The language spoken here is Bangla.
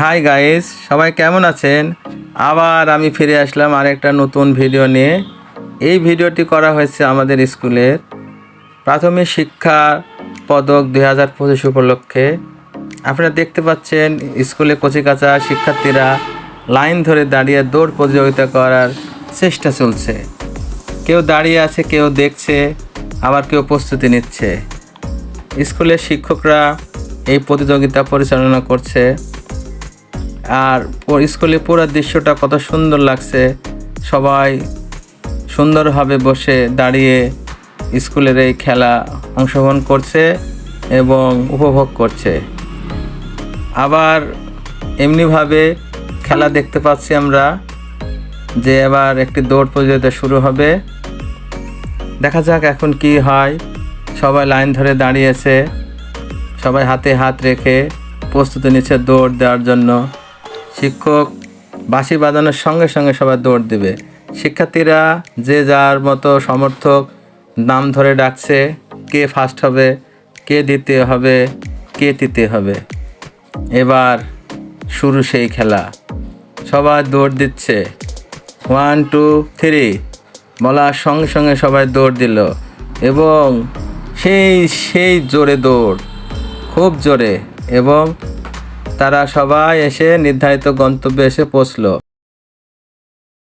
হাই গাইস সবাই কেমন আছেন? আবার আমি ফিরে আসলাম আরেকটা নতুন ভিডিও নিয়ে। এই ভিডিওটি করা হয়েছে আমাদের স্কুলের প্রাথমিক শিক্ষা পদক দুই হাজার পঁচিশ উপলক্ষে। আপনারা দেখতে পাচ্ছেন স্কুলে কচিকাচা শিক্ষার্থীরা লাইন ধরে দাঁড়িয়ে দৌড় প্রতিযোগিতা করার চেষ্টা চলছে। কেউ দাঁড়িয়ে আছে, কেউ দেখছে, আবার কেউ প্রস্তুতি নিচ্ছে। স্কুলের শিক্ষকরা এই প্রতিযোগিতা পরিচালনা করছে। আর স্কুলে পুরো দৃশ্যটা কত সুন্দর লাগছে। সবাই সুন্দরভাবে বসে দাঁড়িয়ে স্কুলের এই খেলা অংশগ্রহণ করছে এবং উপভোগ করছে। আবার এমনিভাবে খেলা দেখতে পাচ্ছি আমরা যে এবার একটি দৌড় প্রতিযোগিতা শুরু হবে। দেখা যাক এখন কি হয়। সবাই লাইন ধরে দাঁড়িয়েছে। সবাই হাতে হাত রেখে প্রস্তুতি নিচ্ছে দৌড় দেওয়ার জন্য। শিক্ষক বাঁশি বাজানোর সঙ্গে সঙ্গে সবাই দৌড় দেবে। শিক্ষার্থীরা যে যার মতো সমর্থক নাম ধরে ডাকছে, কে ফার্স্ট হবে, কে দ্বিতীয় হবে, কে তৃতীয় হবে। এবার শুরু সেই খেলা। সবাই দৌড় দিচ্ছে। ওয়ান টু থ্রি বলার সঙ্গে সঙ্গে সবাই দৌড় দিল। এবং সেই সেই জোরে দৌড়। খুব জোরে। এবং তারা সবাই এসে নির্ধারিত গন্তব্যে এসে পৌঁছলো।